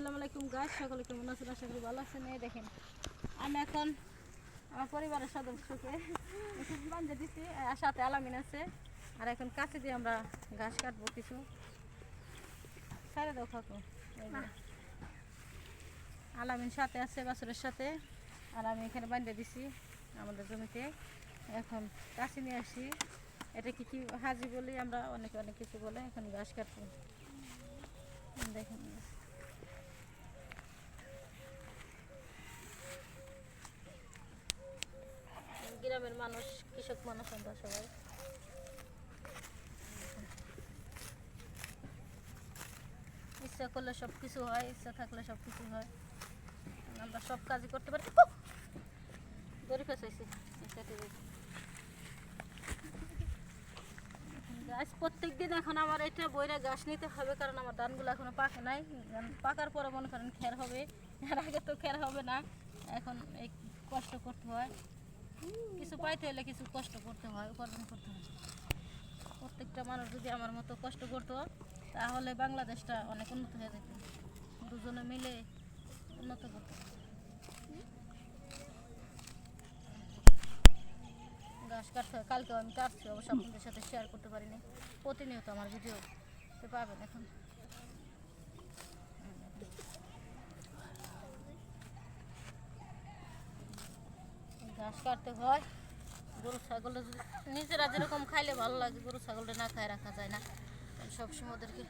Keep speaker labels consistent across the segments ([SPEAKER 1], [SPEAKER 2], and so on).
[SPEAKER 1] আসসালামু আলাইকুম গাছ সকলে কেমন আছেন? আশা করি ভালো আছেন। এই দেখেন, আমি এখন আমার পরিবারের সদস্যকে বান্ধে দিচ্ছি আর সাথে আলামিন আছে। আর এখন কাছে দিয়ে আমরা ঘাস কাটবো কিছু। সাইডে দাও খাকো আলামিন সাথে আছে, বাছুরের সাথে। আর আমি এখানে বান্ধে দিছি আমাদের জমিতে। এখন কাছে নিয়ে আসি। এটা কি কি হাজি বলি আমরা? অনেকে অনেক কিছু বলে, এখন ঘাস কাটবো। দেখেন। গ্রামের মানুষ, কৃষক মানুষ আমরা সবাই। ইচ্ছা করলে সব কিছু হয়, ইচ্ছা থাকলে সব কিছু হয়। আমরা সব কাজই করতে পারি। দড়ি ফেসাইছি গাছ প্রত্যেক দিন এখন আমার এটা বইরা গাছ নিতে হবে, কারণ আমার ধানগুলো এখনও পাকে নাই। পাকার পরে মনে করেন খের হবে, এর আগে তো খের হবে না। এখন এই কষ্ট করতে হয়। কিছু পাইতে হলে কিছু কষ্ট করতে হয়, উপার্জন করতে হয়। প্রত্যেকটা মানুষ যদি আমার মতো কষ্ট করতো, তাহলে বাংলাদেশটা অনেক উন্নত হয়ে যেত। দুজনে মিলে উন্নত করতে। গাছ কাটতে হয় কালকেও আমি কাটছি, অবশ্য আপনাদের সাথে শেয়ার করতে পারিনি। প্রতিনিয়ত আমার ভিডিও পাবেন এখন। ঘাস কাটতে হয়। গরু ছাগলটা যদি নিজেরা যেরকম খাইলে ভালো লাগে, গরু, ছাগলটা না খায় রাখা যায় না। সবসময় ওদেরকে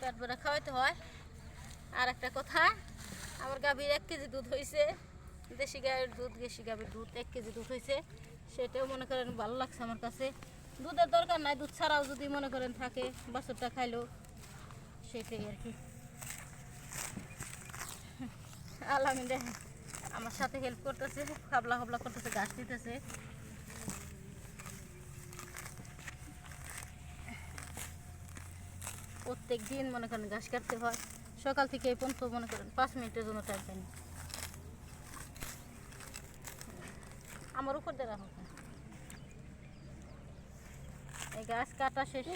[SPEAKER 1] পেট ভরে খাওয়াইতে হয়। আর একটা কথা, আমার গাভীর এক কেজি দুধ হয়েছে দেশি গাভীর দুধ, দেশি গাভীর দুধ, এক কেজি দুধ হয়েছে সেটাও মনে করেন ভালো লাগছে আমার কাছে। দুধের দরকার নাই, দুধ ছাড়াও যদি মনে করেন থাকে, বাছরটা খাইলো, সেটাই আর কি। আলামিন দেখেন আমার সাথে হেল্প করতেছে খাবলা খাবলা করতেছে গাছ দিতেছে। প্রত্যেক দিন মনে করেন ঘাস কাটতে হয়। সকাল থেকে এই পর্যন্ত মনে করেন পাঁচ মিনিটের জন্য টাইম পাইনি। আমার উপর দিয়ে রাখো। এই গাছ কাটা শেষ।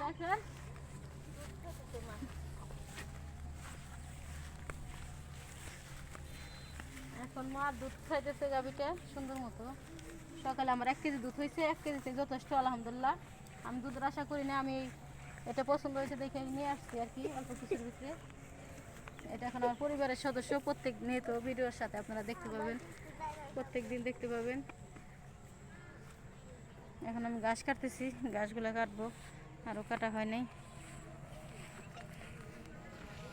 [SPEAKER 1] দেখেন। এখন মা দুধ খাইতেছে গাভিটা সুন্দর মতো। সকালে আমার এক কেজি দুধ হয়েছে, এক কেজিতে যথেষ্ট, আলহামদুলিল্লাহ। আমি দুধের আশা করি না, আমি এটা পছন্দ হয়েছে দেখে আমি নিয়ে আসছি আর কি, অল্প কিছুর ভিতরে। এটা এখন আমার পরিবারের সদস্য, প্রত্যেক নিয়ত ভিডিওর সাথে আপনারা দেখতে পাবেন। প্রত্যেক দিন দেখতে পাবেন। এখন আমি ঘাস কাটতেছি, ঘাসগুলো কাটবো আরও কাটা হয় নাই।